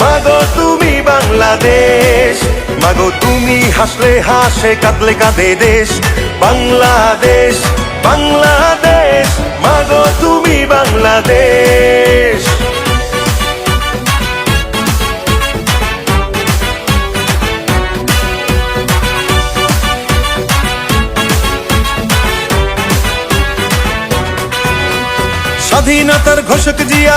মাগো, তুমি বাংলাদেশ। মাগো, তুমি হাসলে হাসে, কাঁদলে কাঁদে দেশ। বাংলাদেশ বাংলাদেশ, মাগো, তুমি বাংলাদেশ। স্বাধীনতার ঘোষক জিয়া।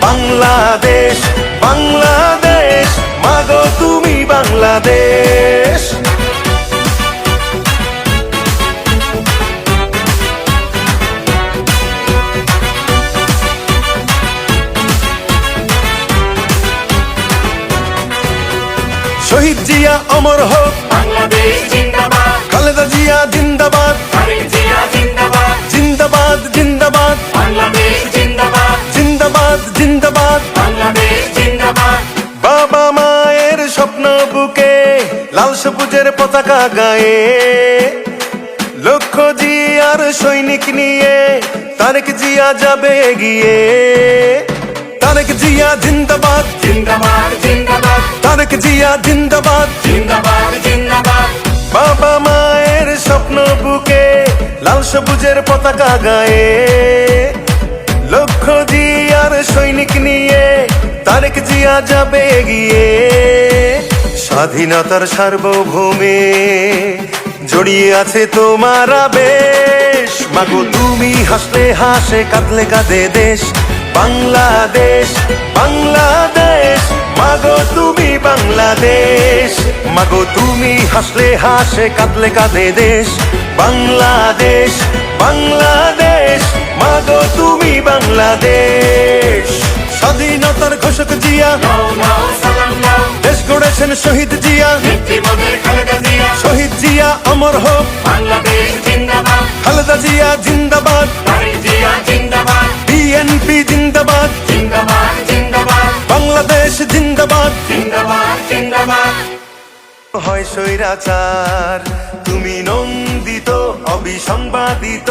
বাংলাদেশ বাংলাদেশ মাগো তুমি বাংলাদেশ। শহীদ জিয়া অমর হোক। বাংলাদেশ জিন্দাবাদ। খালেদা জিয়া জিন্দাবাদ। স্বপ্ন বুকে লাল সবুজের পতাকা গায়ে। লক্ষ্য জিয়ার সৈনিক নিয়ে তারেক জিয়া যাবে এগিয়ে তারেক জিয়া জিন্দাবাদ। জিন্দাবাদ জিন্দাবাদ। তারেক জিয়া জিন্দাবাদ। জিন্দাবাদ জিন্দাবাদ। বাবা মায়ের স্বপ্ন বুকে লাল সবুজের পতাকা গায়ে। লক্ষ্য জিয়ার সৈনিক নিয়ে তারেক জিয়া যাবে এগিয়ে স্বাধীনতার সার্বভৌমে জড়িয়ে আছে তোমার আবেশ। মাগো, তুমি হাসলে হাসে, কাঁদলে কাঁদে দেশ। বাংলাদেশ বাংলাদেশ, মাগো, তুমি বাংলাদেশ। মাগো, তুমি হাসলে হাসে, কাঁদলে কাঁদে দেশ। বাংলাদেশ বাংলাদেশ, মাগো, তুমি বাংলাদেশ। স্বাধীনতার ঘোষক জিয়া। দেশ গড়েছেন শহীদ জিয়া। শহীদ জিয়া অমর হোক। খালেদা জিয়া জিন্দাবাদ। বিএনপি জিন্দাবাদ। বাংলাদেশ জিন্দাবাদ। হয় স্বৈরাচার। তুমি নন্দিত, অবিসংবাদিত।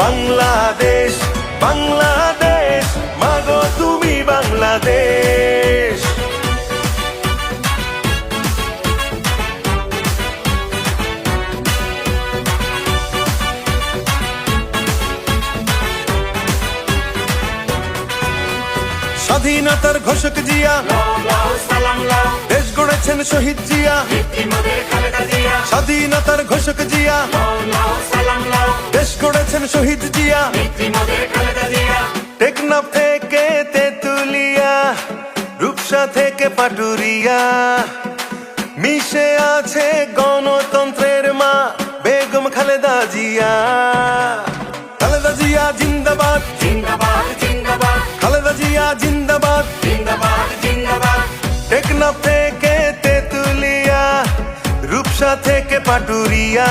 বাংলাদেশ বাংলাদেশ, মাগো তুমি বাংলাদেশ। স্বাধীনতার ঘোষক জিয়া, দেশ গড়েছেন শহীদ জিয়া। স্বাধীনতার ঘোষক জিয়া শহীদ জিয়া। টেকনাফ থেকে তেতুলিয়া, রূপসা থেকে পাটুরিয়া। মিশে আছে গণতন্ত্রের মা, বেগম খালেদা জিয়া। খালেদা জিয়া জিন্দাবাদ। জিন্দাবাদ জিন্দাবাদ খালেদা জিয়া জিন্দাবাদ জিন্দাবাদ জিন্দাবাদ। টেকনাফ থেকে তেতুলিয়া, রূপসা থেকে পাটুরিয়া।